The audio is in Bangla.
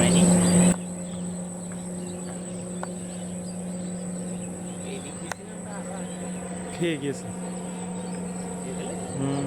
হয়নি খেয়ে গিয়েছে। হুম।